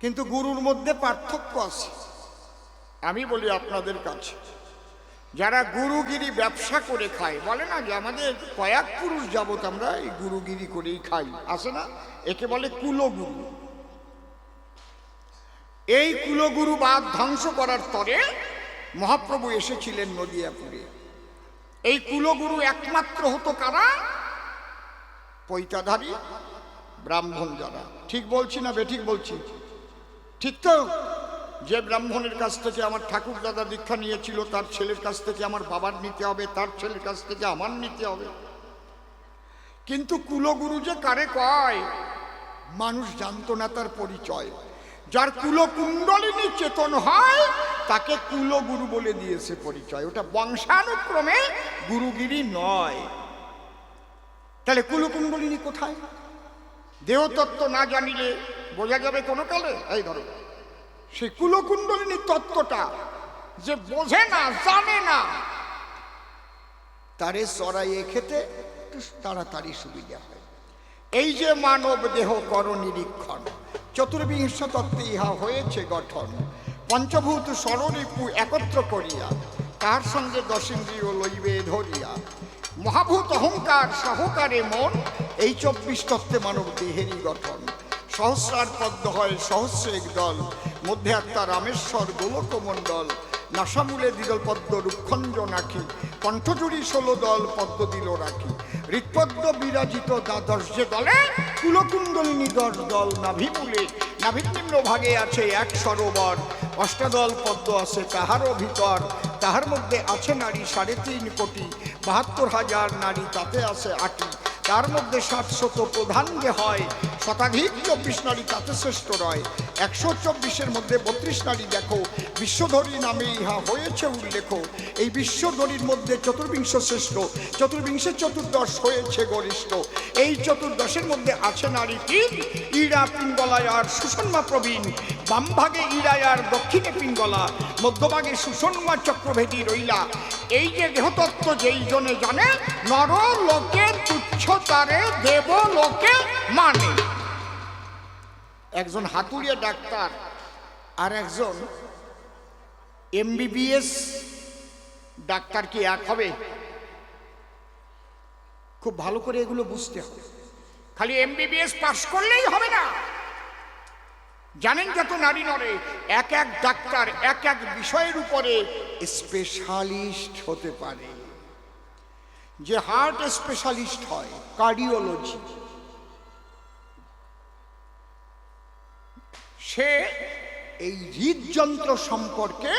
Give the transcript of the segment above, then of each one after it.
কিন্তু গুরুর মধ্যে পার্থক্য আছে। আমি বলি আপনাদের কাছে, যারা গুরুগিরি ব্যবসা করে খায়, বলে না যে আমাদের কয়েক পুরুষ যাবত আমরা এই গুরুগিরি করেই খাই আছে না? একে বলে কুলগুরু। এই কুলগুরু বাদ ধ্বংস করার তরে মহাপ্রভু এসেছিলেন নদিয়াপুরে। এই কুলগুরু একমাত্র হতো কারা? পৈতাধারী, ব্রাহ্মণ যারা। ঠিক বলছি না বেঠিক বলছি? ঠিক তো? যে ব্রাহ্মণের কাছ থেকে আমার ঠাকুর দাদা দীক্ষা নিয়েছিল, তার ছেলের কাছ থেকে আমার বাবার নিতে হবে, তার ছেলের কাছ থেকে আমার নিতে হবে। কিন্তু কুলগুরু যে কারে কয়, মানুষ জানতো না তার পরিচয়। যার কুলকুণ্ডলিনী চেতন হয়, তাকে কুলগুরু বলে দিয়েছে পরিচয়। ওটা বংশানুক্রমে গুরুগিরি নয়। তাহলে কুলকুণ্ডলিনী কোথায়? দেহতত্ত্ব না জানিলে বোঝা যাবে কোনো কালে এই ধরো। সেই কুলকুণ্ডলিনী তত্ত্বটা যে বোঝে না, জানে না, তারে চড়াইয়ে খেতে তাড়াতাড়ি সুবিধা হয়। এই যে মানব দেহ কর নিরীক্ষণ, চতুর্বিংশ তত্ত্বে ইহা হয়েছে গঠন। পঞ্চভূত স্মরণিপু একত্র করিয়া, তার সঙ্গে দশিন্দ্রিয় লইবে ধরিয়া, মহাভূত অহংকার সহকারে মন, এই চব্বিশ তত্ত্বে মানব দেহেরই গঠন। সহস্রার পদ্ম হয় সহস্রেক দল। মধ্যে আত্মা রামেশ্বর গোলকমণ্ডল। নাসামূলে দিদল পদ্ম রুক্ষঞ্জ নাকি। কণ্ঠজুড়ি ষোলো দল পদ্ম দিল রাখি হৃৎপদ্ম বিরাজিত দ্বাদশ যে দলে, কুলকুণ্ডলিনী দশ দল নাভিমূলে। নাভির নিম্ন ভাগে আছে এক সরোবর। অষ্টাদল পদ্ম আছে তাহারও ভিতর। তাহার মধ্যে আছে নারী সাড়ে তিন কোটি। বাহাত্তর হাজার নারী তাতে আছে আটি। তার মধ্যে সাতশত প্রধান যে হয় শতাধিক চব্বিশ নারী তাতে শ্রেষ্ঠ নয়। একশো চব্বিশের মধ্যে বত্রিশ নারী দেখো, বিশ্বধরী নামে ইহা হয়েছে উল্লেখ। এই বিশ্বধরীর মধ্যে চতুর্বিংশ শ্রেষ্ঠ, চতুর্বিংশে চতুর্দশ হয়েছে গরিষ্ঠ। এই চতুর্দশের মধ্যে আছে নারী তিন ইরা পিঙ্গলায় আর সুষন্মা প্রবীণ। বাম ভাগে ইরায় আর দক্ষিণে পিঙ্গলা, মধ্যভাগে সুষন্মা চক্রভেদী রইলা। এই যে দেহতত্ত্ব যেই জনে জানে নর লোকে তুচ্ছ তারে দেব লোকে মানে। একজন হাতুড়িয়া ডাক্তার আর একজন এমবিবিএস ডাক্তার কি এক হবে? খুব ভালো করে এগুলো বুঝতে হবে। খালি এমবিবিএস পাস করলেই হবে না। জানেন যত নারী নরে, এক এক ডাক্তার এক এক বিষয়ের উপরে স্পেশালিস্ট হতে পারে। যে হার্ট স্পেশালিস্ট হয় কার্ডিওলজি সে এই হৃদযন্ত্র সম্পর্কে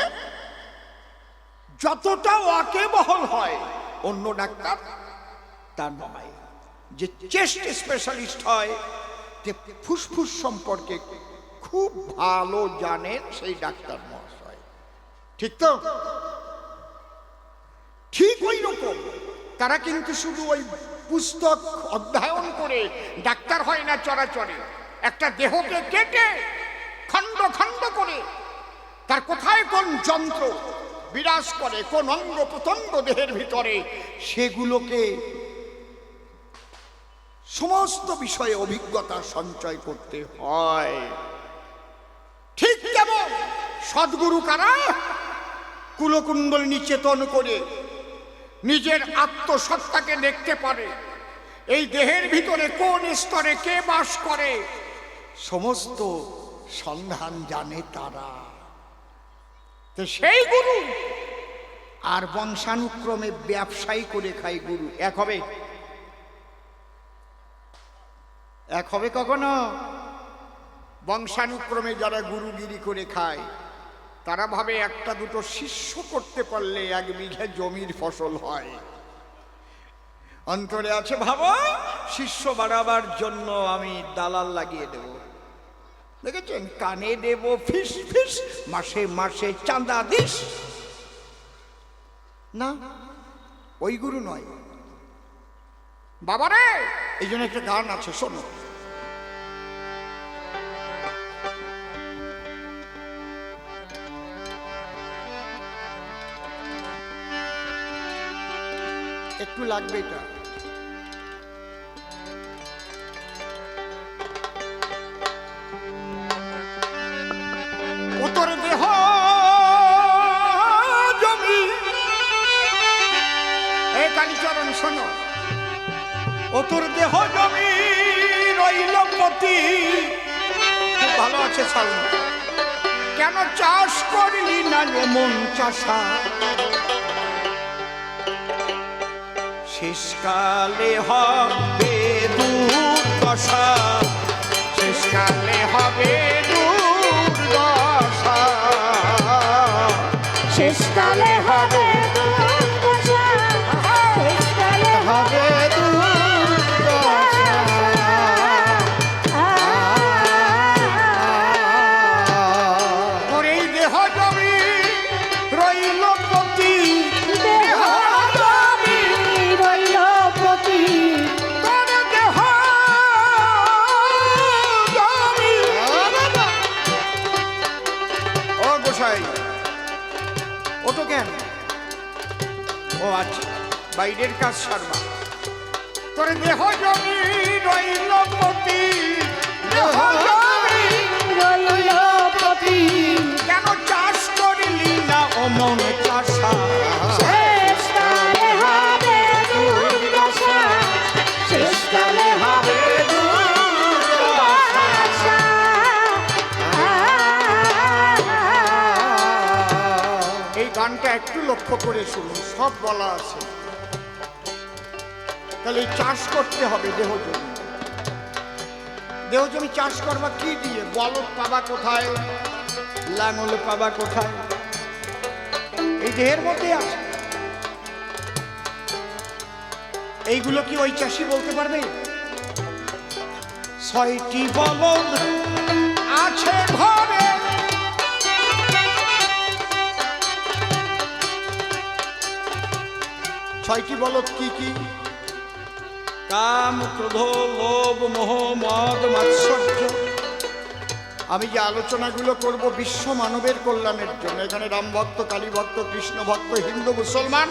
যতটা ওয়াকেবহল হয়, অন্য ডাক্তার তা নয়। যে চেস্ট স্পেশালিস্ট হয় যে ফুসফুস সম্পর্কে খুব ভালো জানেন সেই ডাক্তার মহাশয়। ঠিক তো? ঠিক ওই রকম। তারা কিন্তু শুধু ওই পুস্তক অধ্যয়ন করে ডাক্তার হয় না, চরাচরে। একটা দেহকে কেটে খণ্ড খণ্ড করে। তার কোথায় কোন যন্ত্র বিরাজ করে, কোন অঙ্গ প্রত্যঙ্গ দেহের ভিতরে, সেগুলোকে সমস্ত বিষয়ে অভিজ্ঞতা সঞ্চয় করতে হয়। ঠিক যেমন সদ্গুরু কারা? কুলকুণ্ডলিনী চেতন করে নিজের আত্মসত্তাকে দেখতে পারে। এই দেহের ভিতরে কোন স্তরে কে বাস করে? সমস্ত সন্ধান জানে তারা। তো সেই গুরু! আর বংশানুক্রমে ব্যবসায়ী করে খায় গুরু। এক হবে। এক হবে কখনো? বংশানুক্রমে যারা গুরুগিরি করে খায় তারা ভাবে একটা দুটো শিষ্য করতে পারলে এক বিঘে জমির ফসল হয়। অন্তরে আছে ভাবো শিষ্য বাড়াবার জন্য আমি দালাল লাগিয়ে দেব। দেখেছেন? কানে দেব ফিস ফিস, মাসে মাসে চাঁদা দিস। না, ওই গুরু নয়। বাবারে, এই জন্য একটা গান আছে, শোনো। একটু লাগবে এটা। ও তোর দেহ জমি রইল পতি। খুব ভালো আছে সাল কেন চাষ করলি না মন চাষা? শেষকালে হবে দুর্দশা। শেষকালে হবে দুর্দশা। শেষকালে বাইরের কাজ সারবা তোর দেহ জমি রইল প্রতি দেহ জমি রইল প্রতি। কেন চাষ করিলি না অমন চাষা। এই গানটা একটু লক্ষ্য করে শুনুন সব বলা আছে তাহলে চাষ করতে হবে দেহ জমি। দেহ জমি চাষ করবা কি দিয়ে? বলদ পাবা কোথায়? লাঙল পাবা কোথায়? এই দেহের মধ্যে আছে। এইগুলো কি ওই চাষি বলতে পারবে? ছয়টি বলদ আছে ঘরে ছয়টি বলদ কি কি? কাম ক্রোধ, লোভ, মোহ, মদ, মাৎসর্য। আমি যে আলোচনাগুলো করব বিশ্ব মানবের কল্যাণের জন্য, এখানে রাম ভক্ত, কালী ভক্ত, কৃষ্ণ ভক্ত, হিন্দু, মুসলমান,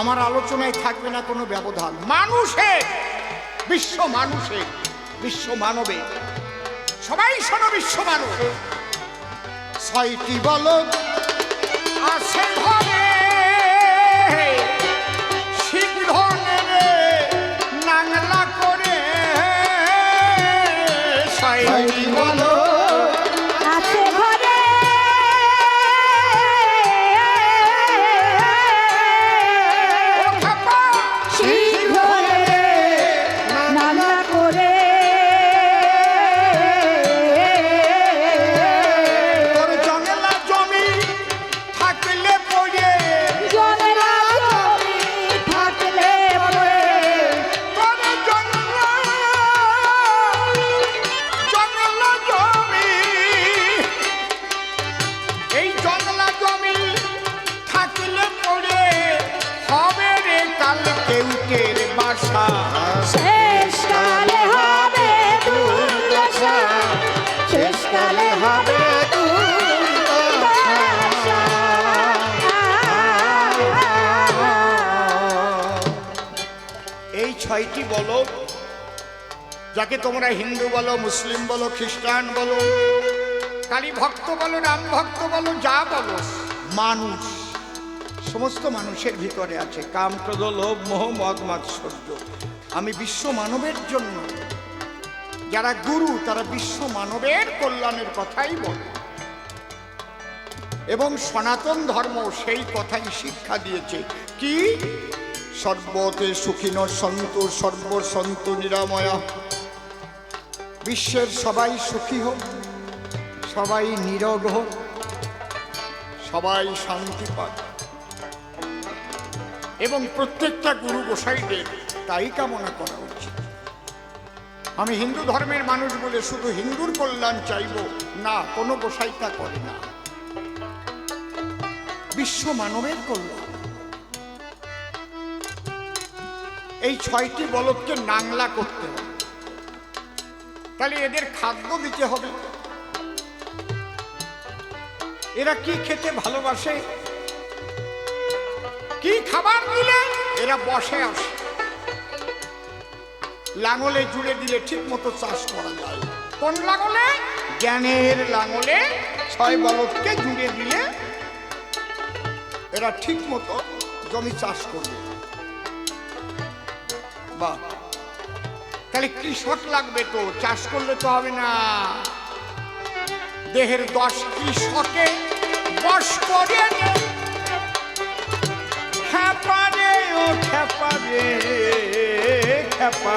আমার আলোচনায় থাকবে না কোনো ব্যবধান। মানুষের বিশ্ব মানুষের বিশ্ব মানবে। সবাই শোনো বিশ্ব মানব ছয়টি বলদ যাকে তোমরা হিন্দু বলো, মুসলিম বলো, খ্রিস্টান বলো, কালী ভক্ত বলো, রাম ভক্ত বলো, যা বলো, মানুষ, সমস্ত মানুষের ভিতরে আছে। কাম ক্রোধ, লোভ, মোহ, মদ মাৎসর্য আমি বিশ্ব মানবের জন্য, যারা গুরু, তারা বিশ্ব মানবের কল্যাণের কথাই বলে। এবং সনাতন ধর্ম সেই কথাই শিক্ষা দিয়েছে কি? সর্বতে সুখিন সন্তু সর্ব সন্তু নিরাময়া। বিশ্বের সবাই সুখী হোক, সবাই নিরোগ হোক, সবাই শান্তি পাক। এবং প্রত্যেকটা গুরু গোসাইদের তাই কামনা করা উচিত। আমি হিন্দু ধর্মের মানুষ বলে শুধু হিন্দুর কল্যাণ চাইব, না, কোনো গোসাই তা করে না। বিশ্ব মানবের কল্যাণ। এই ছয়টি বলদকে নাংলা করতে হবে। তাহলে এদের খাদ্য দিতে হবে। এরা কি খেতে ভালোবাসে? কি খাবার দিলে এরা বসে আসে? লাঙলে জুড়ে দিলে ঠিক মতো চাষ করা যায়। কোন লাঙলে? জ্ঞানের লাঙলে ছয় বলদকে জুড়ে দিলে এরা ঠিক মতো জমি চাষ করবে। বাহ। তাহলে কৃষক লাগবে তো? চাষ করলে তো হবে না। দেহের দশ কৃষকে বস করে খেপারে ও খেপারে খেপা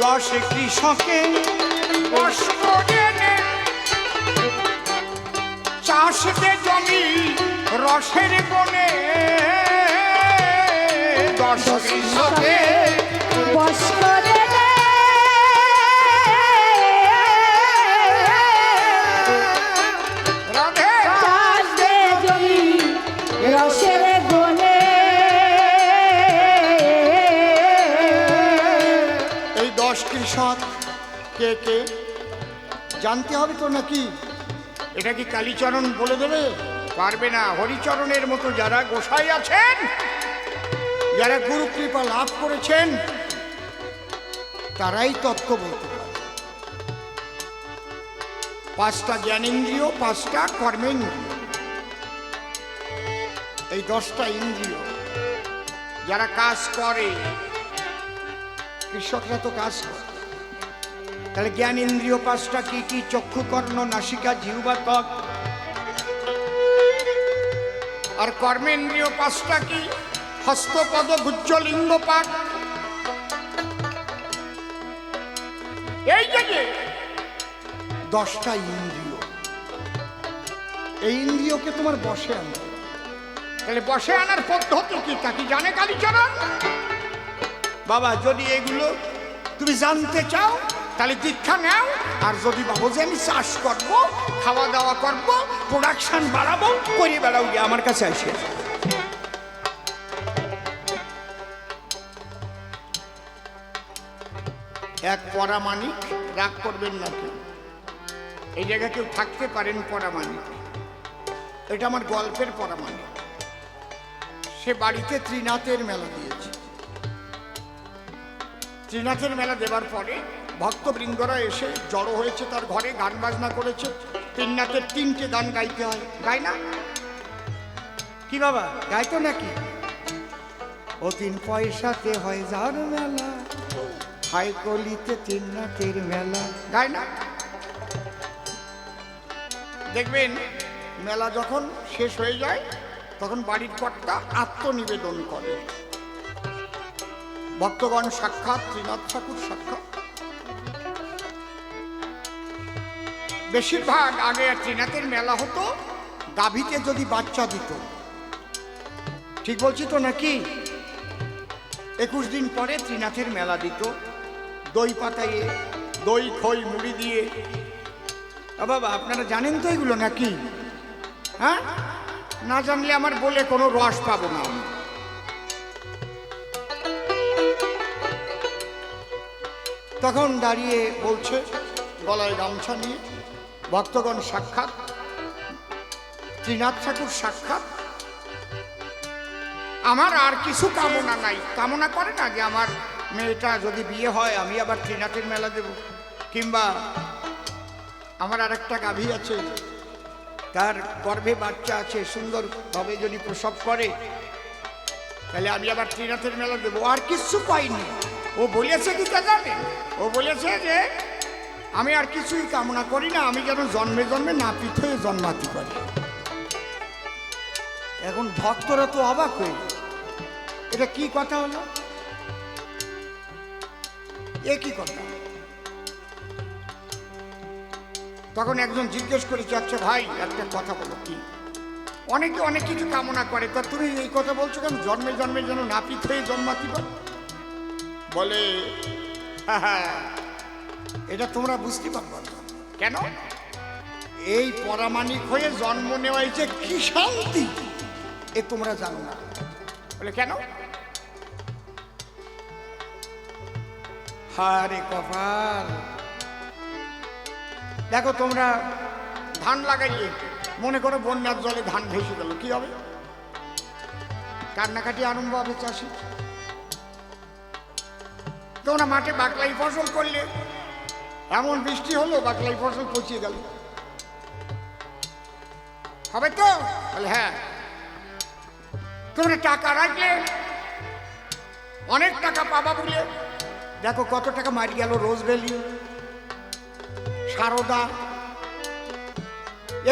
দশ কৃষকে বস করে নে। চাষ দে জমি রসের বনে দশ কৃষকে বস কে? জানতে হবে তো নাকি? এটা কি কালীচরণ বলে দেবে? পারবে না, হরিচরণের মতো যারা গোসাই আছেন, যারা গুরু কৃপা লাভ করেছেন, তারাই তত্ত্ব বলতে পাঁচটা জ্ঞানেন্দ্রিয়, পাঁচটা কর্মেন্দ্রিয়। এই দশটা ইন্দ্রিয় যারা কাজ করে, কৃষকরা তো কাজ করে। তাহলে জ্ঞান ইন্দ্রিয় পাঁচটা কি কি চক্ষু কর্ণ নাসিকা জিহ্বা ত্বক আর কর্মেন্দ্রিয় পাঁচটা কি হস্তপদ গুজ্জ লিঙ্গ পাক এই যে দশটা ইন্দ্রিয় এই ইন্দ্রিয়কে তোমার বসে আনতে তাহলে বসে আনার পদ্ধতি কি তা কি জানে কালীচরণ বাবা যদি এগুলো তুমি জানতে চাও তাহলে দীক্ষা নাও, আর যদি ভাবো যে আমি চাষ করব, খাওয়া দাওয়া করব প্রোডাকশন বাড়াবো করে বেড়াও গিয়ে আমার কাছে আসে। এক পরামানিক রাগ করবেন না কেউ। এই জায়গায় কেউ থাকতে পারেন পরামানিক এটা আমার গল্পের পরামানিক সে বাড়িতে ত্রিনাথের মেলা দিয়েছে। ত্রিনাথের মেলা দেবার পরে ভক্তবৃন্দরা এসে জড়ো হয়েছে তার ঘরে, গান বাজনা করেছে। তিননাথের তিনটে গান গাইতে হয়। গায় না? কি বাবা গাইতো নাকি? ও তিন পয়সাতে হয় যার মেলা হাই কলিতে তিননাথের মেলা। গায় না? দেখবেন, মেলা যখন শেষ হয়ে যায়, তখন বাড়ির কর্তা আত্মনিবেদন করে। ভক্তগণ সাক্ষাৎ ত্রিনাথ ঠাকুর সাক্ষাৎ। বেশিরভাগ আগে ত্রিনাথের মেলা হতো, গাভীতে যদি বাচ্চা দিত। ঠিক বলছি তো নাকি? একুশ দিন পরে ত্রিনাথের মেলা দিত। দই পাতাইয়ে দই, খই, মুড়ি দিয়ে। বাবা, আপনারা জানেন তো এগুলো নাকি? হ্যাঁ? না জানলে আমার বলে কোনো রস পাবো না আমি। তখন দাঁড়িয়ে বলছে, গলায় গামছা নিয়ে ভক্তগণ সাক্ষাৎ, ত্রিনাথ ঠাকুর সাক্ষাৎ। আমার আর কিছু কামনা নাই। কামনা করে না যে আমার মেয়েটা যদি বিয়ে হয়, আমি আবার ত্রিনাথের মেলা দেব। কিংবা আমার আর একটা গাভী আছে, তার গর্ভে বাচ্চা আছে সুন্দরভাবে যদি প্রসব করে, তাহলে আমি আবার ত্রিনাথের মেলা দেবো। আর কিচ্ছু পাইনি। ও বলেছে কি তা জানে ও বলেছে যে আমি আর কিছুই কামনা করি না আমি যেন জন্মে জন্মে নাপিত হয়ে জন্মাতে পারি। এখন ভক্তরা তো অবাক হয়ে এটা কি কথা হলো? এ কি কথা? তখন একজন জিজ্ঞেস করেছে আচ্ছা ভাই একটা কথা বলো কি? অনেকে অনেক কিছু কামনা করে তা তুমি এই কথা বলছো কেন? জন্মে জন্মে যেন নাপিত হয়ে জন্মাতি বলে "হ্যাঁ, এটা তোমরা বুঝতে পারবে কেন? এই পরামানিক হয়ে জন্ম নেওয়াই যে কি শান্তি এ তোমরা জানো না। বলে কেন? হারে কপাল। দেখো তোমরা ধান লাগাইলে মনে করো বন্যার জলে ধান ভেসে গেল কি হবে? কান্নাকাটি আরম্ভ হবে চাষি তোমরা মাঠে বাকলাই ফসল করলে এমন বৃষ্টি হলো, বাকলাই ফসল পচিয়ে গেল। হবে তো? হ্যাঁ। তোমরা টাকা রাখলে, অনেক টাকা পাবা বলে। দেখো কত টাকা মারি গেল, রোজ ভ্যালি সারদা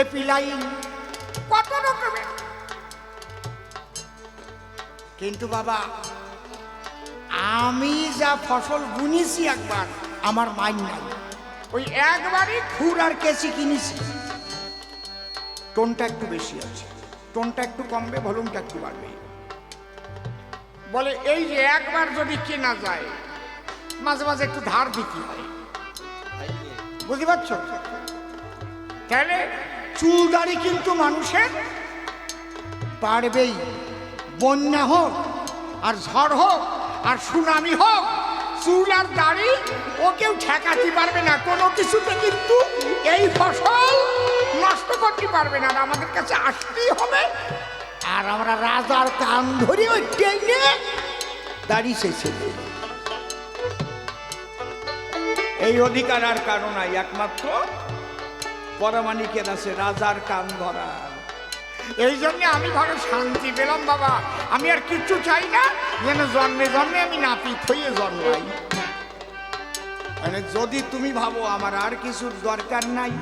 এপিলাইন কত রকমের। কিন্তু বাবা, আমি যা ফসল বুনেছি একবার, আমার মাইন নাই। ওই একবারই খুর আর কেসি কিনেছি। টোনটা একটু বেশি আছে। টোনটা একটু কমবে ভলুমটা একটু বাড়বে। বলে, এই যে একবার যদি কেনা যায়, মাঝে মাঝে একটু ধার দিতে হয়। বুঝতে পারছ? তাহলে চুল দাড়ি কিন্তু মানুষের পারবেই বন্যা হোক, আর ঝড় হোক, আর সুনামি হোক চুল আর দাড়ি, ও কেউ ঠেকাতে পারবে না। কোনো কিছুতে কিন্তু এই ফসল নষ্ট করতে পারবে না। আমাদের কাছে আসতেই হবে। আর আমরা রাজার কান ধরে ওই টেনে দাড়ি শেষে এই অধিকার আর কারণ নাই, একমাত্র পরমাণিকের আছে রাজার কান ধরার এই জন্য আমি ভালো শান্তি পেলাম, বাবা। আমি আর কিচ্ছু চাই না, যেন জন্মে জন্মে আমি নাপিত হয়ে জন্মাই। মানে যদি তুমি ভাবো আমার আর কিছুর দরকার নাই,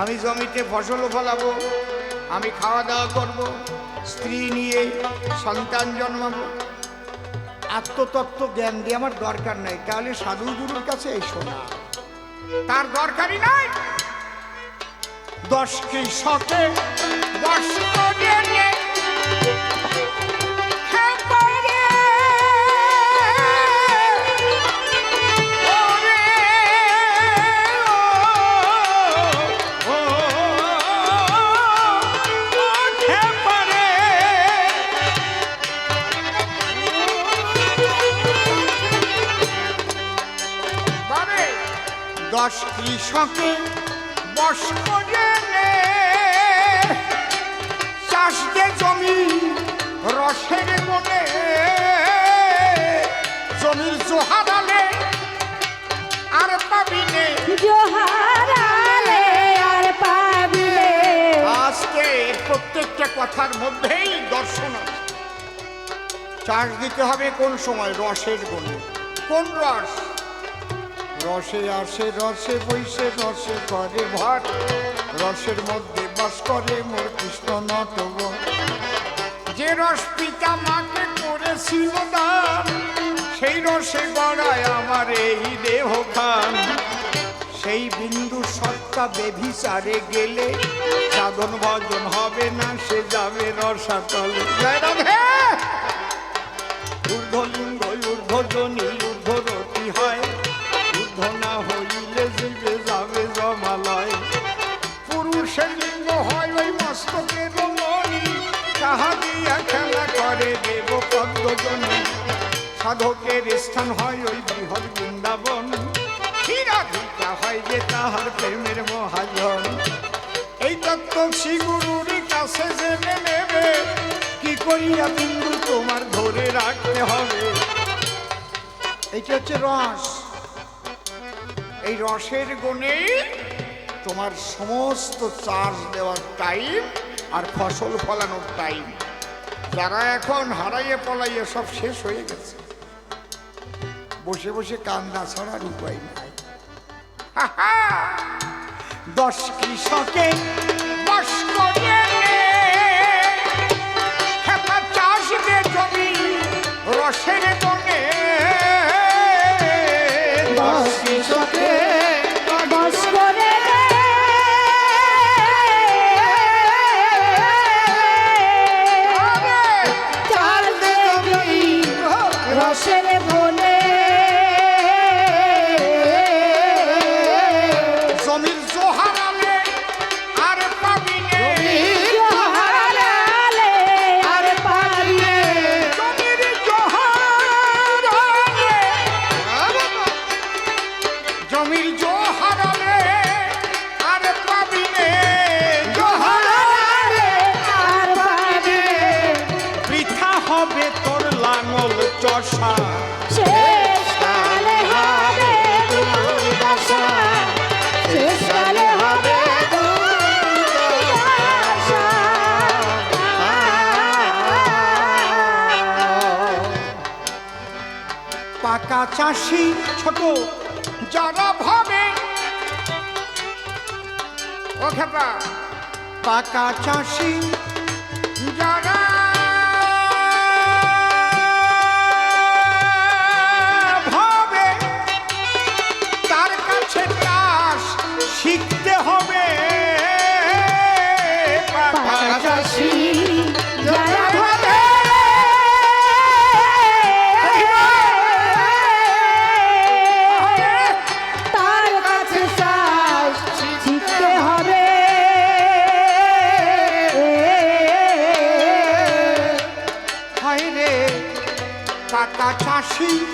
আমি জমিতে ফসলও ফলাবো, আমি খাওয়া দাওয়া করব, স্ত্রী নিয়ে সন্তান জন্মাবো, আত্মতত্ত্ব জ্ঞান দিয়ে আমার দরকার নাই, তাহলে সাধু গুরুর কাছে এসো না। তার দরকারই নাই দশ কৃষকে দশ। বাবে দশ কৃষকে বস করে নে। চাষ দে জমি রসের মনে। জমির জোহারালে আর পাবি নে জোহারালে আর আজকে প্রত্যেকটা কথার মধ্যেই দর্শন আছে। চাষ দিতে হবে কোন সময়? রসের গুণে কোন রস? রসে আসে, রসে বইসে, রসে করে ভাট। রসের মধ্যে বাস করে মোর কৃষ্ণ নটব যে রস পিতা মাকে করেছিল দান, সেই রসে গড়ায় আমার এই দেহ খান। সেই বিন্দু সত্তা বেভিচারে গেলে সাধন ভজন হবে না, সে যাবে রসাতলে। ঊর্ধ্বলিঙ্গ, ঊর্ধ্বজনী সাধকের স্থান হয় ওই বৃহৎ বৃন্দাবন। ক্ষীরাধিকা হয় যে তাহার প্রেমের মহাজন। এই তত্ত্ব শ্রীগুরুর কাছে জেনে নেবে, কি করিয়া বিন্দু তোমার ধরে রাখতে হবে? এইটা হচ্ছে রস। এই রসের গুণে তোমার সমস্ত চাষ দেওয়ার টাইম আর ফসল ফলানোর টাইম যারা এখন হারাইয়ে পলাইয়ে সব শেষ হয়ে গেছে। বসে বসে কান্দা ছাড়ার উপায় নাই! দশ কৃষকে বস জমি, রসের বনে স্বামীর জোহারালে আর পাবিনে জোহারা হারালে আর পাবে বৃথা হবে তোর লাঙল চষা। পাকা চাষি ছোট খেপা। পাকা চাষি। যারা ভাবে তার কাছে চাষ শিখতে হবে। পাকা চাষি। see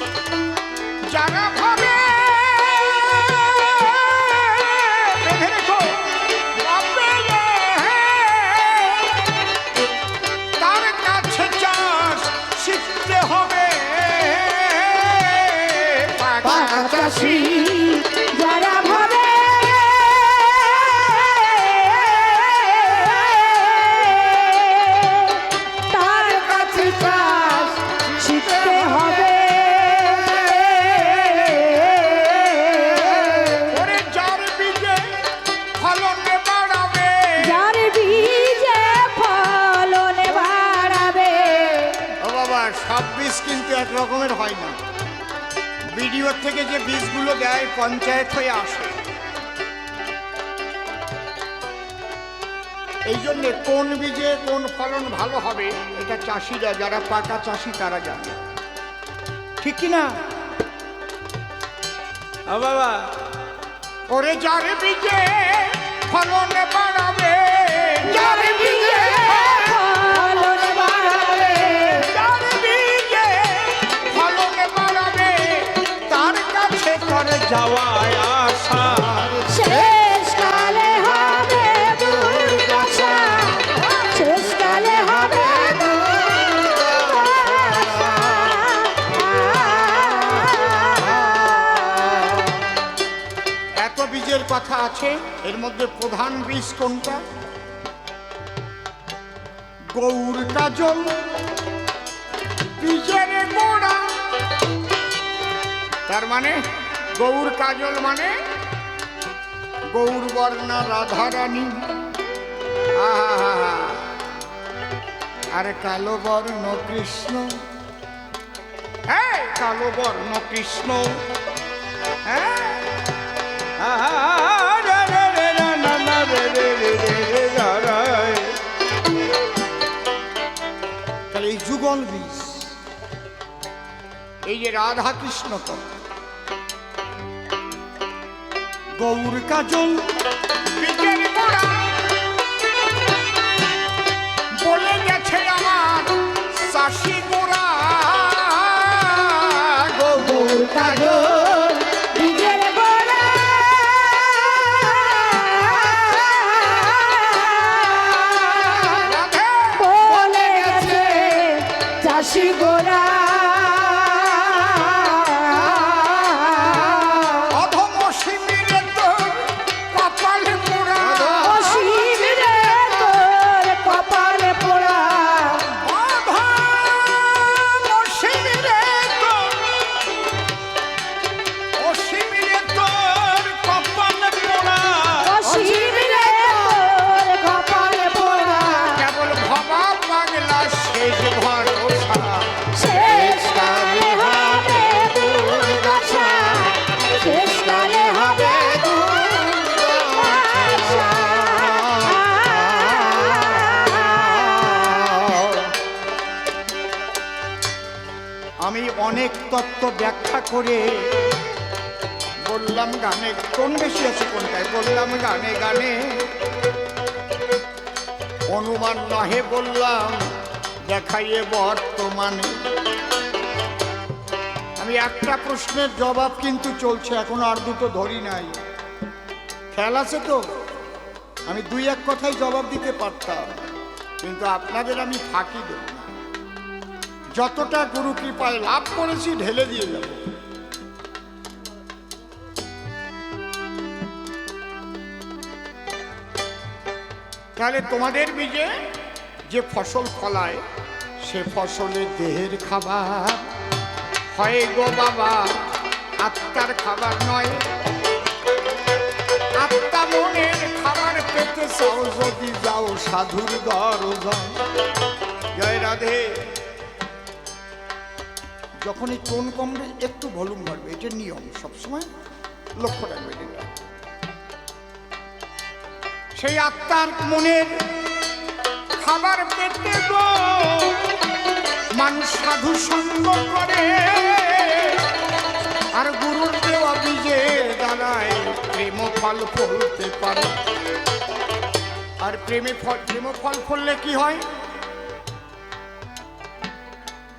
রকমের হয় না। ভিডিওর থেকে যে বীজগুলো দেয় পঞ্চায়েত হয়ে আসে। এই জন্যে কোন বীজে কোন ফলন ভালো হবে এটা চাষিরা যারা পাকা চাষি তারা জানে। ঠিক কি না? বাবা। ওরে যার বীজে ফলন বাড়াবে যাওয়ায় আশা। শেষকালে হবে দুর্দশা। শেষকালে হবে এত বীজের কথা আছে এর মধ্যে প্রধান বীজ কোনটা? গৌর কাজল বীজের গোড়া। তার মানে গৌর কাজল মানে? গৌর বর্ণা রাধারানী আর কালো বর্ণ কৃষ্ণ। হ্যাঁ? কালো বর্ণ কৃষ্ণ তাহলে এই যুগল বীজ, এই যে রাধা কৃষ্ণ তো গৌর কাজল। বলে গেছে আমার চাষি গোড়া গৌর কাজল। অনেক তত্ত্ব ব্যাখ্যা করে। বললাম গানে, কোন বেশি আছে কোনটায়? বললাম গানে গানে। অনুমান নহে বললাম, দেখাইয়ে বর্তমানে। আমি একটা প্রশ্নের জবাব কিন্তু চলছে, এখন আর দুটো ধরি নাই। খেয়াল আছে তো? আমি দুই এক কথাই জবাব দিতে পারতাম, কিন্তু আপনাদের আমি ফাঁকি দেব না। যতটা গুরু কৃপায় লাভ করেছি, ঢেলে দিয়ে যাব। তাহলে তোমাদের বীজে যে ফসল ফলায়, সে ফসলে দেহের খাবার। হয় গো বাবা, আত্মার খাবার নয়। আত্মা মনের খাবার পেতে চাও যদি যাও সাধুর দরজন জয় রাধে। যখনই টোন কমবে, একটু ভলিউম বাড়বে। এটা নিয়ম। সবসময় লক্ষ্য রাখবে এটা। সেই আত্মার মনের খাবার পেতে গো মানুষ সাধু সঙ্গ করে। আর গুরুর দেওয়া বীজে দাঁড়ায় প্রেম ফল ফলতে পারে। আর প্রেমে ফল প্রেম ফল ফললে কি হয়?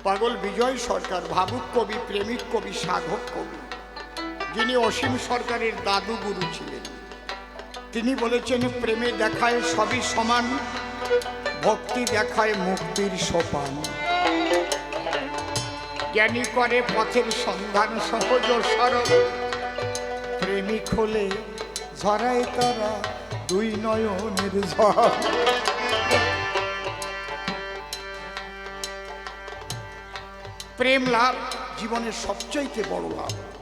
পাগল বিজয় সরকার, ভাবুক কবি, প্রেমিক কবি, সাধক কবি। যিনি অসীম সরকারের দাদু গুরু ছিলেন। তিনি বলেছেন, প্রেমে দেখায় সবই সমান, ভক্তি দেখায় মুক্তির সোপান। জ্ঞানী করে পথের সন্ধান, সহজ সরল। প্রেমিক হলে ঝরায় তারা দুই নয়নের ঝড়। প্রেম লাভ। জীবনের সবচাইতে বড় লাভ।